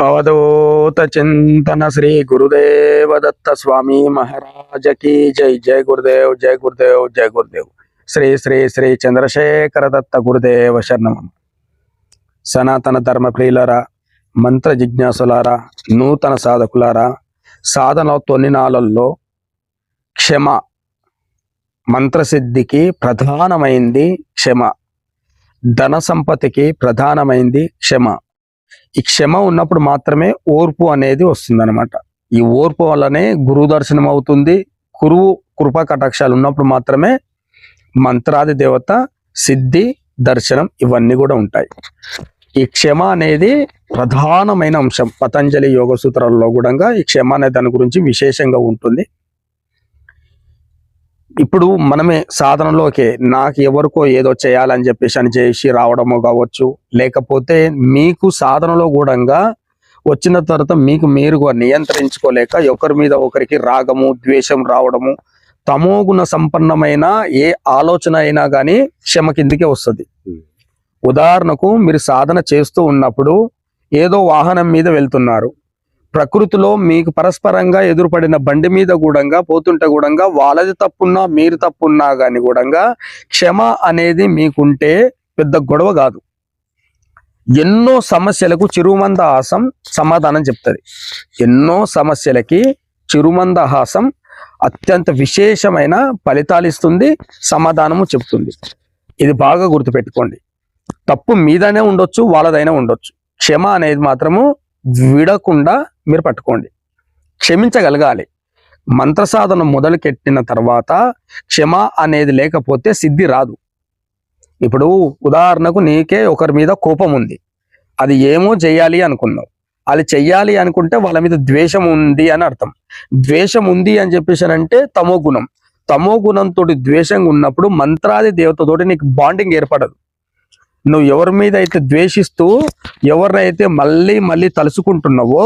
అవధూత చింతన శ్రీ గురుదేవ దత్త స్వామి మహారాజ జై జై గురుదేవ్ జై గురుదేవ్ జై గురుదేవ్ శ్రీ శ్రీ శ్రీ చంద్రశేఖర దత్త గురుదేవ శరణం సనాతన ధర్మ ప్రియులరా మంత్ర జిజ్ఞాసులారా నూతన సాధకులారా సాధన తొలినాళ్ళల్లో క్షమ మంత్రసిద్ధికి ప్రధానమైంది క్షమ ధన సంపత్తికి ప్రధానమైంది క్షమ ఈ క్షమ ఉన్నప్పుడు మాత్రమే ఓర్పు అనేది వస్తుందన్నమాట. ఈ ఓర్పు వల్లనే గురువు దర్శనం అవుతుంది. గురువు కృపా కటాక్షాలు ఉన్నప్పుడు మాత్రమే మంత్రాది దేవత సిద్ధి దర్శనం ఇవన్నీ కూడా ఉంటాయి. ఈ క్షమ అనేది ప్రధానమైన అంశం. పతంజలి యోగ సూత్రాల్లో కూడా ఈ క్షమ అనే దాని గురించి విశేషంగా ఉంటుంది. ఇప్పుడు మనమే సాధనలోకి నాకు ఎవరికో ఏదో చేయాలని చెప్పేసి అని చేసి రావడము కావచ్చు లేకపోతే మీకు సాధనలో కూడా వచ్చిన తర్వాత మీకు మీరుగా నియంత్రించుకోలేక ఒకరి మీద ఒకరికి రాగము ద్వేషం రావడము తమోగుణ సంపన్నమైన ఏ ఆలోచన అయినా కానీ క్షమ కిందికే వస్తుంది. ఉదాహరణకు మీరు సాధన చేస్తూ ఉన్నప్పుడు ఏదో వాహనం మీద వెళ్తున్నారు. ప్రకృతిలో మీకు పరస్పరంగా ఎదురుపడిన బండి మీద కూడంగా పోతుంటే కూడంగా వాళ్ళది తప్పున్నా మీరు తప్పున్నా కానీ కూడంగా క్షమ అనేది మీకుంటే పెద్ద గొడవ కాదు. ఎన్నో సమస్యలకు చిరుమందహాసం సమాధానం చెప్తుంది. ఎన్నో సమస్యలకి చిరుమందహాసం అత్యంత విశేషమైన ఫలితాలు ఇస్తుంది సమాధానము చెప్తుంది ఇది బాగా గుర్తుపెట్టుకోండి. తప్పు మీదనే ఉండొచ్చు వాళ్ళదైనా ఉండొచ్చు. క్షమ అనేది మాత్రము విడకుండా మీరు పట్టుకోండి. క్షమించగలగాలి. మంత్ర సాధన మొదలుకెట్టిన తర్వాత క్షమ అనేది లేకపోతే సిద్ధి రాదు. ఇప్పుడు ఉదాహరణకు నీకే ఒకరి మీద కోపం ఉంది. అది ఏమో చేయాలి అనుకున్నావు. అది చెయ్యాలి అనుకుంటే వాళ్ళ మీద ద్వేషం ఉంది అని అర్థం. ద్వేషం ఉంది అని చెప్పేసి అంటే తమో గుణం. తమో గుణంతో ద్వేషంగా ఉన్నప్పుడు మంత్రాది దేవతతోటి నీకు బాండింగ్ ఏర్పడదు. నువ్వు ఎవరి మీద అయితే ద్వేషిస్తూ ఎవరినైతే మళ్ళీ మళ్ళీ తలుసుకుంటున్నావో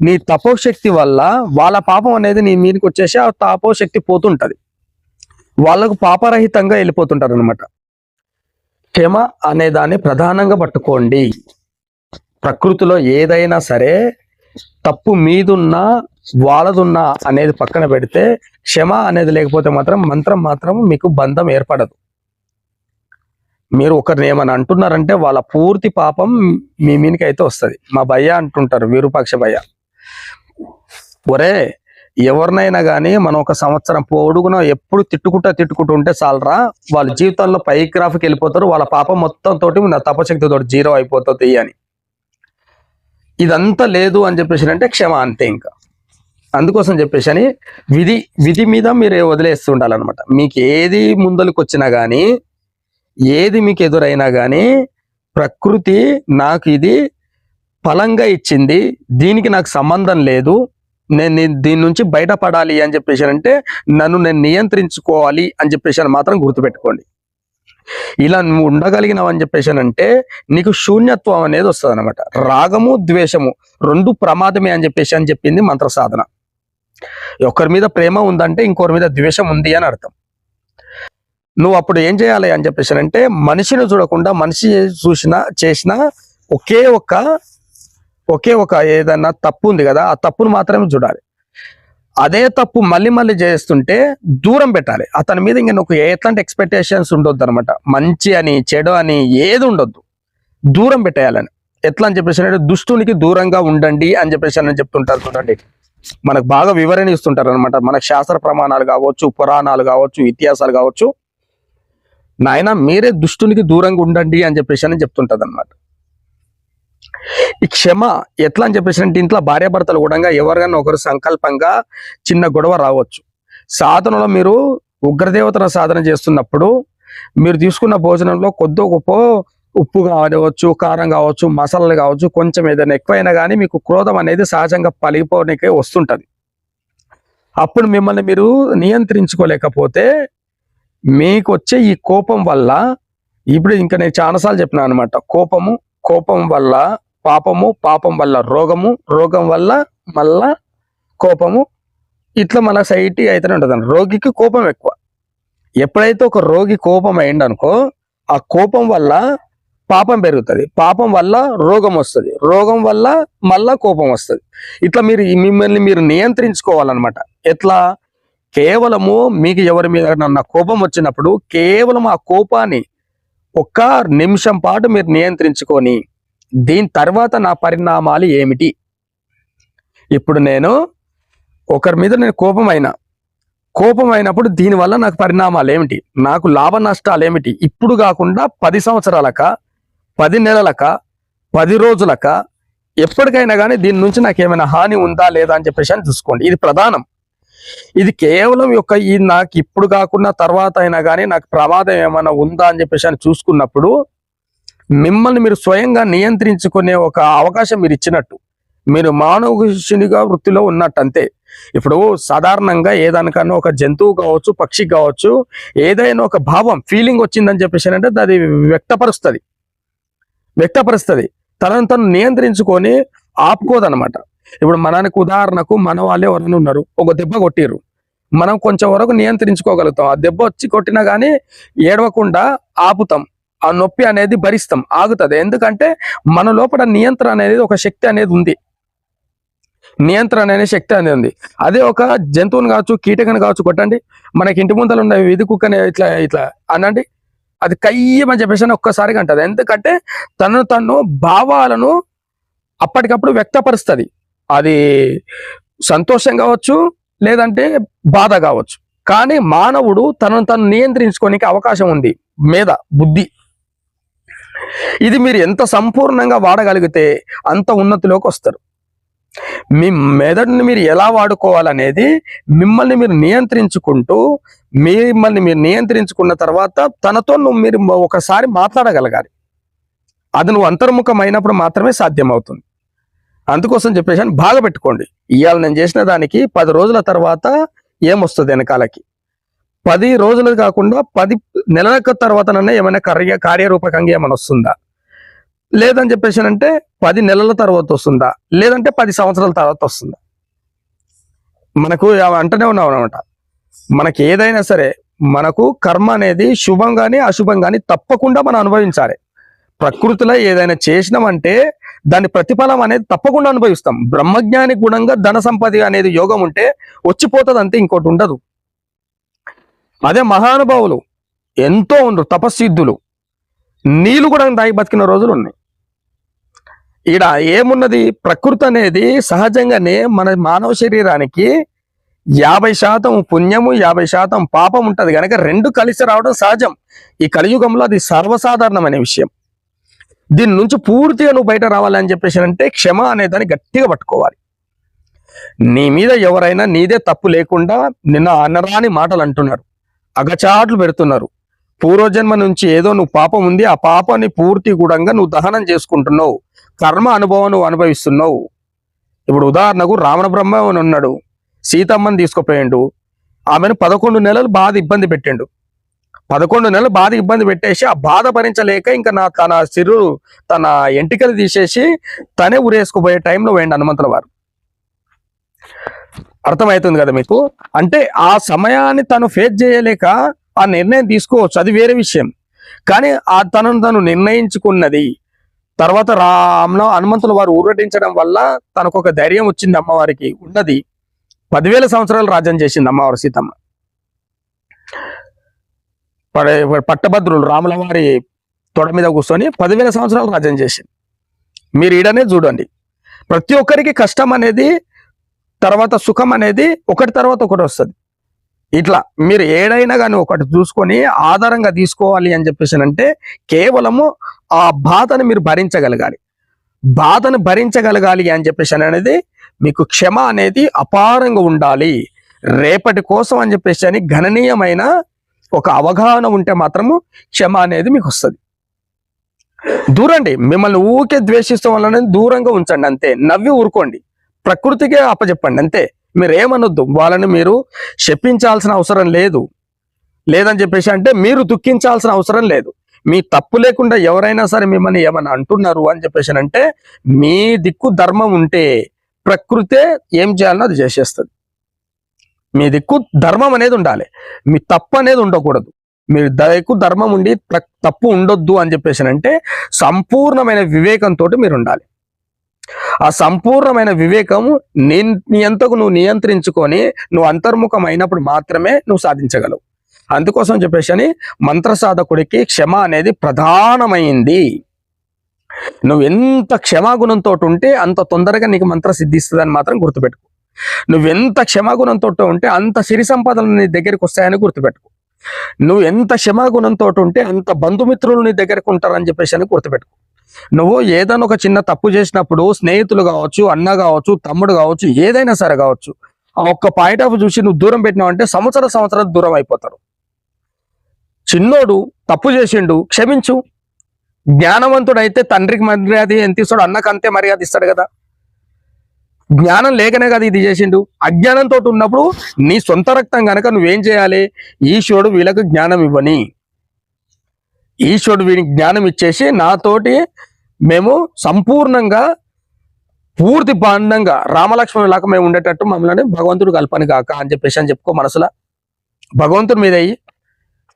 నీ తపోశక్తి వల్ల వాళ్ళ పాపం అనేది నీ మీదకి వచ్చేసి ఆ తపోశక్తి పోతుంటది. వాళ్ళకు పాపరహితంగా వెళ్ళిపోతుంటారు అనమాట క్షమ అనే దాన్ని ప్రధానంగా పట్టుకోండి. ప్రకృతిలో ఏదైనా సరే తప్పు మీదున్నా వాళ్ళదున్నా అనేది పక్కన పెడితే క్షమ అనేది లేకపోతే మాత్రం మంత్రం మాత్రం మీకు బంధం ఏర్పడదు. మీరు ఒకరిని ఏమని అంటున్నారంటే వాళ్ళ పూర్తి పాపం మీ మీనికి అయితే వస్తుంది. మా భయ్య అంటుంటారు విరూపాక్ష భయ్య. ఒరే ఎవరినైనా కానీ మనం ఒక సంవత్సరం పొడుగున ఎప్పుడు తిట్టుకుంటా తిట్టుకుంటూ ఉంటే చాలరా? వాళ్ళ జీవితంలో పైగ్రాఫ్కి వెళ్ళిపోతారు వాళ్ళ పాపం మొత్తం తోటి నా తపశక్తి తోటి జీరో అయిపోతుంది అని. ఇదంతా లేదు అని చెప్పేసి అంటే క్షమ అంతే ఇంకా. అందుకోసం చెప్పేసి అని విధి విధి మీద మీరు వదిలేస్తూ ఉండాలన్నమాట మీకు ఏది ముందలకు వచ్చినా కానీ ఏది మీకు ఎదురైనా కానీ ప్రకృతి నాకు ఇది ఫలంగా ఇచ్చింది దీనికి నాకు సంబంధం లేదు నేను దీని నుంచి బయటపడాలి అని చెప్పేసి అంటే నన్ను నేను నియంత్రించుకోవాలి అని చెప్పేసి అని మాత్రం గుర్తుపెట్టుకోండి. ఇలా నువ్వు ఉండగలిగినావు అని చెప్పేసి అంటే నీకు శూన్యత్వం అనేది వస్తుంది అనమాట రాగము ద్వేషము రెండు ప్రమాదమే అని చెప్పేసి అని చెప్పింది మంత్ర సాధన ఒకరి మీద ప్రేమ ఉందంటే ఇంకొకరి మీద ద్వేషం ఉంది అని అర్థం. నువ్వు అప్పుడు ఏం చేయాలి అని చెప్పేసి అంటే మనిషిని చూడకుండా మనిషి చూసిన చేసిన ఒకే ఒక్క ఒకే ఒక ఏదన్నా తప్పు ఉంది కదా ఆ తప్పును మాత్రమే చూడాలి. అదే తప్పు మళ్ళీ మళ్ళీ చేస్తుంటే దూరం పెట్టాలి. అతని మీద ఇంకా నువ్వు ఎట్లాంటి ఎక్స్పెక్టేషన్స్ ఉండొద్దు అనమాట మంచి అని చెడు అని ఏది ఉండొద్దు. దూరం పెట్టేయాలని. ఎట్లా అని చెప్పేసి అంటే దుష్టునికి దూరంగా ఉండండి అని చెప్పేసి అని చెప్తుంటారు చూడండి. మనకు బాగా వివరణ ఇస్తుంటారు అనమాట మనకు శాస్త్ర ప్రమాణాలు కావచ్చు పురాణాలు కావచ్చు ఇతిహాసాలు కావచ్చు. నాయన మీరే దుష్టునికి దూరంగా ఉండండి అని చెప్పేసి అని చెప్తుంటది అనమాట ఈ క్షమ ఎట్లా అని చెప్పేసి అంటే ఇంట్లో భార్యాభర్తలు కూడా ఎవరికైనా ఒకరు సంకల్పంగా చిన్న గొడవ రావచ్చు. సాధనలో మీరు ఉగ్రదేవతను సాధన చేస్తున్నప్పుడు మీరు తీసుకున్న భోజనంలో కొద్ది గొప్ప ఉప్పు కావచ్చు కారం కావచ్చు మసాలాలు కావచ్చు కొంచెం ఏదైనా ఎక్కువైనా కానీ మీకు క్రోధం అనేది సహజంగా పలిగిపోనికే వస్తుంటుంది. అప్పుడు మిమ్మల్ని మీరు నియంత్రించుకోలేకపోతే మీకు వచ్చే ఈ కోపం వల్ల ఇప్పుడు ఇంకా నేను చాలాసార్లు చెప్పినా అనమాట కోపము కోపం వల్ల పాపము పాపం వల్ల రోగము రోగం వల్ల మళ్ళా కోపము. ఇట్లా మన సైటీ అయితేనే ఉంటుంది రోగికి కోపం ఎక్కువ. ఎప్పుడైతే ఒక రోగి కోపం అయింది అనుకో ఆ కోపం వల్ల పాపం పెరుగుతుంది. పాపం వల్ల రోగం వస్తుంది. రోగం వల్ల మళ్ళా కోపం వస్తుంది. ఇట్లా మీరు మిమ్మల్ని మీరు నియంత్రించుకోవాలన్నమాట. ఎట్లా? కేవలము మీకు ఎవరి మీద నన్న కోపం వచ్చినప్పుడు కేవలం ఆ కోపాన్ని ఒక్క నిమిషం పాటు మీరు నియంత్రించుకొని దీని తర్వాత నా పరిణామాలు ఏమిటి? ఇప్పుడు నేను ఒకరి మీద నేను కోపం కోపమైనప్పుడు కోపం అయినప్పుడు దీనివల్ల నాకు పరిణామాలు ఏమిటి? నాకు లాభ నష్టాలు ఏమిటి? ఇప్పుడు కాకుండా పది సంవత్సరాలక పది నెలలక పది రోజులక ఎప్పటికైనా కానీ దీని నుంచి నాకు ఏమైనా హాని ఉందా లేదా అని చెప్పేసి అని చూసుకోండి. ఇది ప్రధానం. ఇది కేవలం యొక్క ఈ నాకు ఇప్పుడు కాకుండా తర్వాత అయినా కానీ నాకు ప్రమాదం ఏమైనా ఉందా అని చెప్పేసి అని చూసుకున్నప్పుడు మిమ్మల్ని మీరు స్వయంగా నియంత్రించుకునే ఒక అవకాశం మీరు ఇచ్చినట్టు. మీరు మానవునిగా వృత్తిలో ఉన్నట్టు అంతే ఇప్పుడు సాధారణంగా ఏదానికన్నా ఒక జంతువు కావచ్చు పక్షి కావచ్చు ఏదైనా ఒక భావం ఫీలింగ్ వచ్చిందని చెప్పేసి అంటే అది వ్యక్తపరుస్తుంది. వ్యక్తపరుస్తుంది. తనను తను నియంత్రించుకొని ఆపుకోదనమాట ఇప్పుడు మనకు ఉదాహరణకు మన వాళ్ళే ఎవరైనా ఉన్నారు ఒక దెబ్బ కొట్టిరు మనం కొంచెం వరకు నియంత్రించుకోగలుగుతాం. ఆ దెబ్బ వచ్చి కొట్టినా కానీ ఏడవకుండా ఆపుతాం. ఆ నొప్పి అనేది భరిస్తాం ఆగుతుంది. ఎందుకంటే మన లోపల నియంత్రణ అనేది ఒక శక్తి అనేది ఉంది. నియంత్రణ అనే శక్తి అనేది ఉంది. అదే ఒక జంతువుని కావచ్చు కీటకని కావచ్చు కొట్టండి. మనకి ఇంటి ముందర ఉన్న విధి కుక్కని ఇట్లా ఇట్లా అనండి. అది కయ్యమని చెప్పేసి అని ఒక్కసారిగా అంటది. ఎందుకంటే తను తను భావాలను అప్పటికప్పుడు వ్యక్తపరుస్తుంది. అది సంతోషం కావచ్చు లేదంటే బాధ కావచ్చు. కానీ మానవుడు తనను తను నియంత్రించుకోనికి అవకాశం ఉంది. మీద బుద్ధి. ఇది మీరు ఎంత సంపూర్ణంగా వాడగలిగితే అంత ఉన్నతిలోకి వస్తారు. మీ మెదడుని మీరు ఎలా వాడుకోవాలనేది మిమ్మల్ని మీరు నియంత్రించుకుంటూ మిమ్మల్ని మీరు నియంత్రించుకున్న తర్వాత తనతో నువ్వు మీరు ఒకసారి మాట్లాడగలగాలి. అది నువ్వు అంతర్ముఖమైనప్పుడు మాత్రమే సాధ్యమవుతుంది. అందుకోసం చెప్పేసి అని బాగా పెట్టుకోండి. ఇవాళ నేను చేసిన దానికి పది రోజుల తర్వాత ఏమొస్తుంది వెనకాలకి? పది రోజులు కాకుండా పది నెలల తర్వాతనన్నా ఏమైనా కార్య కార్యరూపకంగా ఏమైనా వస్తుందా? లేదని చెప్పేసి అంటే పది నెలల తర్వాత వస్తుందా? లేదంటే పది సంవత్సరాల తర్వాత వస్తుందా? మనకు అంటనే ఉన్నాం అనమాట మనకి ఏదైనా సరే మనకు కర్మ అనేది శుభం కానీ అశుభం కానీ తప్పకుండా మనం అనుభవించాలి. ప్రకృతిలో ఏదైనా చేసినామంటే దాని ప్రతిఫలం అనేది తప్పకుండా అనుభవిస్తాం. బ్రహ్మజ్ఞాని గుణంగా ధన సంపద అనేది యోగం ఉంటే వచ్చిపోతుంది అంతే ఇంకోటి ఉండదు. అదే మహానుభావులు ఎంతో ఉండరు తపస్సిద్ధులు. నీళ్ళు కూడా తాగి బతికిన రోజులు ఉన్నాయి. ఈడ ఏమున్నది? ప్రకృతి అనేది సహజంగానే మన మానవ శరీరానికి యాభై శాతం పుణ్యము యాభై శాతం పాపం ఉంటుంది. కనుక రెండు కలిసి రావడం సహజం. ఈ కలియుగంలో అది సర్వసాధారణమైన విషయం. దీని నుంచి పూర్తిగా నువ్వు బయట రావాలని చెప్పేసి అంటే క్షమ అనే దాన్ని గట్టిగా పట్టుకోవాలి. నీ మీద ఎవరైనా నీదే తప్పు లేకుండా నిన్న అనరాని మాటలు అంటున్నారు. అగచాట్లు పెడుతున్నారు. పూర్వజన్మ నుంచి ఏదో నువ్వు పాపం ఉంది ఆ పాపాన్ని పూర్తి కూడా నువ్వు దహనం చేసుకుంటున్నావు. కర్మ అనుభవం నువ్వు అనుభవిస్తున్నావు. ఇప్పుడు ఉదాహరణకు రావణ బ్రహ్మ ఉన్నాడు. సీతమ్మని తీసుకుపోయిండు. ఆమెను పదకొండు నెలలు బాధ ఇబ్బంది పెట్టిండు. పదకొండు నెలలు బాధ ఇబ్బంది పెట్టేసి ఆ బాధ భరించలేక ఇంకా నా తన సిరు తన ఎంటికలు తీసేసి తనే ఉరేసుకుపోయే టైంలో వేయండి హనుమంతుల వారు. అర్థమవుతుంది కదా మీకు? అంటే ఆ సమయాన్ని తను ఫేస్ చేయలేక ఆ నిర్ణయం తీసుకోవచ్చు. అది వేరే విషయం. కానీ ఆ తనను తను నిర్ణయించుకున్నది. తర్వాత రామ్లో హనుమంతుల వారు ఊరటించడం వల్ల తనకు ఒక ధైర్యం వచ్చింది అమ్మవారికి. ఉన్నది. పదివేల సంవత్సరాలు రాజ్యం చేసింది అమ్మవారు సీతమ్మ. పట్టభద్రులు రాముల వారి తొడ మీద కూర్చొని పదివేల సంవత్సరాలు రాజ్యం చేసింది. మీరు ఈడనే చూడండి. ప్రతి ఒక్కరికి కష్టం అనేది తర్వాత సుఖం అనేది ఒకటి తర్వాత ఒకటి వస్తుంది. ఇట్లా మీరు ఏడైనా కానీ ఒకటి చూసుకొని ఆధారంగా తీసుకోవాలి అని చెప్పేసి అంటే కేవలము ఆ బాధను మీరు భరించగలగాలి. బాధను భరించగలగాలి అని చెప్పేసి అనేది మీకు క్షమ అనేది అపారంగా ఉండాలి. రేపటి కోసం అని చెప్పేసి అని గణనీయమైన ఒక అవగాహన ఉంటే మాత్రము క్షమ అనేది మీకు వస్తుంది. దూరండి మిమ్మల్ని ఊకే ద్వేషిస్తాం వల్ల దూరంగా ఉంచండి అంతే. నవ్వి ఊరుకోండి. ప్రకృతికే అప్పచెప్పండి అంతే. మీరు ఏమనొద్దు వాళ్ళని మీరు శపించాల్సిన అవసరం లేదు. లేదని చెప్పేసి అంటే మీరు దుఃఖించాల్సిన అవసరం లేదు. మీ తప్పు లేకుండా ఎవరైనా సరే మిమ్మల్ని ఏమైనా అంటున్నారు అని చెప్పేసి అంటే మీ దిక్కు ధర్మం ఉంటే ప్రకృతే ఏం చేయాలనో అది చేసేస్తుంది. మీ దిక్కు ధర్మం అనేది ఉండాలి. మీ తప్పు అనేది ఉండకూడదు. మీరు దయకు ధర్మం ఉండి తప్పు ఉండొద్దు అని చెప్పేసి అంటే సంపూర్ణమైన వివేకంతో మీరు ఉండాలి. ఆ సంపూర్ణమైన వివేకము నీ నీ అంతకు నువ్వు నియంత్రించుకొని నువ్వు అంతర్ముఖం అయినప్పుడు మాత్రమే నువ్వు సాధించగలవు. అందుకోసం చెప్పేసి అని మంత్ర సాధకుడికి క్షమ అనేది ప్రధానమైంది. నువ్వు ఎంత క్షమాగుణంతో ఉంటే అంత తొందరగా నీకు మంత్ర సిద్ధిస్తుందని మాత్రం గుర్తుపెట్టుకో. నువ్వు ఎంత క్షమాగుణంతో ఉంటే అంత సిరి సంపదలు నీ దగ్గరికి వస్తాయని గుర్తుపెట్టుకో. నువ్వు ఎంత క్షమాగుణంతో ఉంటే అంత బంధుమిత్రులు నీ దగ్గరకు ఉంటారని చెప్పేసి అని గుర్తుపెట్టుకో. నువ్వు ఏదైనా ఒక చిన్న తప్పు చేసినప్పుడు స్నేహితులు కావచ్చు అన్న కావచ్చు తమ్ముడు కావచ్చు ఏదైనా సరే కావచ్చు ఆ ఒక్క పాయింట్ ఆఫ్ చూసి నువ్వు దూరం పెట్టినావు అంటే సంవత్సర సంవత్సరం దూరం అయిపోతారు. చిన్నోడు తప్పు చేసిండు క్షమించు. జ్ఞానవంతుడైతే తండ్రికి మర్యాద ఎంత ఇస్తాడు అన్నకు అంతే మర్యాద ఇస్తాడు కదా. జ్ఞానం లేకనే కదా ఇది చేసిండు. అజ్ఞానంతో ఉన్నప్పుడు నీ సొంత రక్తం కనుక నువ్వేం చేయాలి? ఈశ్వరుడు వీళ్ళకు జ్ఞానం ఇవ్వని. ఈశ్వరుడు వీనికి జ్ఞానం ఇచ్చేసి నాతోటి మేము సంపూర్ణంగా పూర్తి బాండంగా రామలక్ష్మణులాగా మేము ఉండేటట్టు మమ్మల్ని భగవంతుడు కల్పని కాక అని చెప్పేసి అని చెప్పుకో మనసులో. భగవంతుడి మీద అయ్యి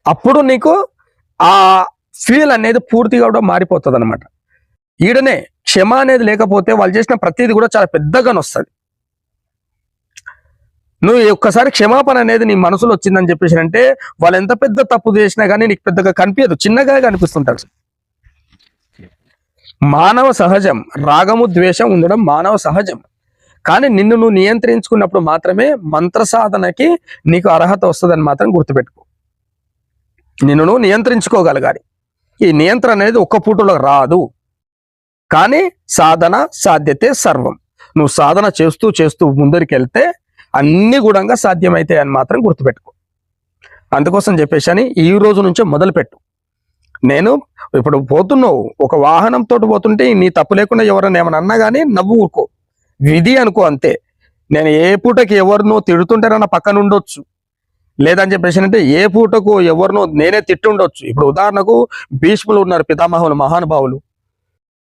అప్పుడు నీకు ఆ ఫీల్ అనేది పూర్తిగా కూడా మారిపోతుంది అనమాట ఈడనే క్షమ అనేది లేకపోతే వాళ్ళు చేసిన ప్రతిదీ కూడా చాలా పెద్దగా వస్తుంది నువ్వు ఒక్కసారి క్షమాపణ అనేది నీ మనసులో వచ్చిందని చెప్పేసి అంటే వాళ్ళు ఎంత పెద్ద తప్పు చేసినా కానీ నీకు పెద్దగా కనిపించదు. చిన్నగా కనిపిస్తుంటారు. మానవ సహజం. రాగము ద్వేషం ఉండడం మానవ సహజం. కానీ నిన్ను నువ్వు నియంత్రించుకున్నప్పుడు మాత్రమే మంత్ర సాధనకి నీకు అర్హత వస్తుందని మాత్రం గుర్తుపెట్టుకో. నిన్ను నువ్వు నియంత్రించుకోగలగాలి. ఈ నియంత్రణ అనేది ఒక్క పూటలో రాదు. కానీ సాధన సాధ్యతే సర్వం. నువ్వు సాధన చేస్తూ చేస్తూ ముందరికెళ్తే అన్ని గుణంగా సాధ్యమైతాయి అని మాత్రం గుర్తుపెట్టుకో. అందుకోసం చెప్పేసి అని ఈ రోజు నుంచే మొదలుపెట్టు. నేను ఇప్పుడు పోతున్నావు ఒక వాహనంతో పోతుంటే నీ తప్పు లేకుండా ఎవరైనా ఏమైనా అన్నా కానీ నవ్వు ఊరుకో. విధి అనుకో అంతే. నేను ఏ పూటకి ఎవరినో తిడుతుంటారన్న పక్కన ఉండొచ్చు. లేదని చెప్పేసి అంటే ఏ పూటకు ఎవరినో నేనే తిట్టుండొచ్చు. ఇప్పుడు ఉదాహరణకు భీష్ములు ఉన్నారు పితామహులు మహానుభావులు.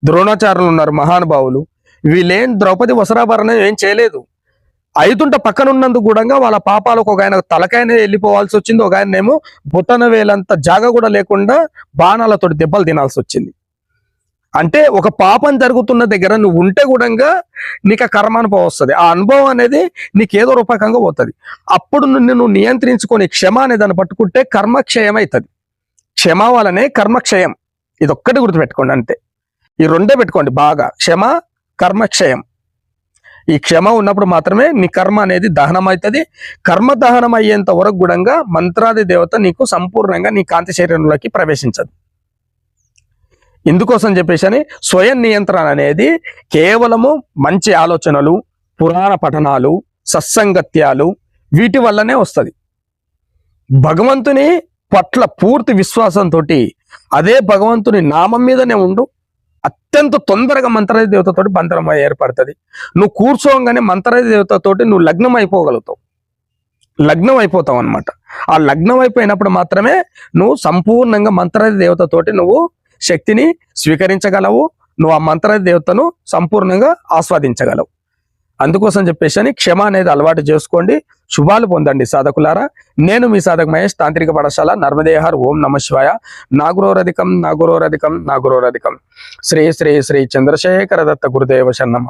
ద్రోణాచార్యులు ఉన్నారు మహానుభావులు. వీళ్ళేం ద్రౌపది వసరాభరణం ఏం చేయలేదు. అయితుంట పక్కన ఉన్నందుకు కూడా వాళ్ళ పాపాలకు ఒక ఆయన తలకాయనే వెళ్ళిపోవాల్సి వచ్చింది. ఒక ఆయన ఏమో బుట్టన వేలంత జాగ కూడా లేకుండా బాణాలతోటి దెబ్బలు తినాల్సి వచ్చింది. అంటే ఒక పాపం జరుగుతున్న దగ్గర నువ్వు ఉంటే కూడా నీకు ఆ కర్మ అనుభవం వస్తుంది. ఆ అనుభవం అనేది నీకు ఏదో రూపకంగా పోతుంది. అప్పుడు నిన్ను నువ్వు నియంత్రించుకొని క్షమ అనే దాన్ని పట్టుకుంటే కర్మక్షయం అవుతుంది క్షమ వలనే కర్మక్షయం. ఇదొక్కటి గుర్తుపెట్టుకోండి అంతే. ఈ రెండే పెట్టుకోండి బాగా. క్షమ కర్మక్షయం ఈ క్షమ ఉన్నప్పుడు మాత్రమే నీ కర్మ అనేది దహనం అవుతుంది కర్మ దహనం అయ్యేంత వరకు కూడా మంత్రాది దేవత నీకు సంపూర్ణంగా నీ కాంతి శరీరంలోకి ప్రవేశించదు. ఇందుకోసం చెప్పేసి అని స్వయం నియంత్రణ అనేది కేవలము మంచి ఆలోచనలు పురాణ పఠనాలు సత్సంగత్యాలు వీటి వల్లనే వస్తుంది. భగవంతుని పట్ల పూర్తి విశ్వాసంతో అదే భగవంతుని నామం మీదనే ఉండు అత్యంత తొందరగా మంత్రరాజ దేవతతోటి బంధనం ఏర్పడుతుంది. నువ్వు కూర్చోగానే మంత్రరాజ దేవతతోటి నువ్వు లగ్నం అయిపోగలుగుతావు లగ్నం అయిపోతావు అనమాట ఆ లగ్నం అయిపోయినప్పుడు మాత్రమే నువ్వు సంపూర్ణంగా మంత్రరాజ దేవతతోటి నువ్వు శక్తిని స్వీకరించగలవు. నువ్వు ఆ మంత్రరాజ దేవతను సంపూర్ణంగా ఆస్వాదించగలవు. అందుకోసం చెప్పేసి అని క్షమ అనేది అలవాటు చేసుకోండి శుభాలు పొందండి సాధకులారా. నేను మీ సాధక మహేష్ తాంత్రిక పాఠశాల నర్మదేహార్ ఓం నమ శివాయ. నాగురోరధికం నాగురోరధికం నాగురోరధికం. శ్రీ శ్రీ శ్రీ చంద్రశేఖర దత్త గురుదేవ శన్నమ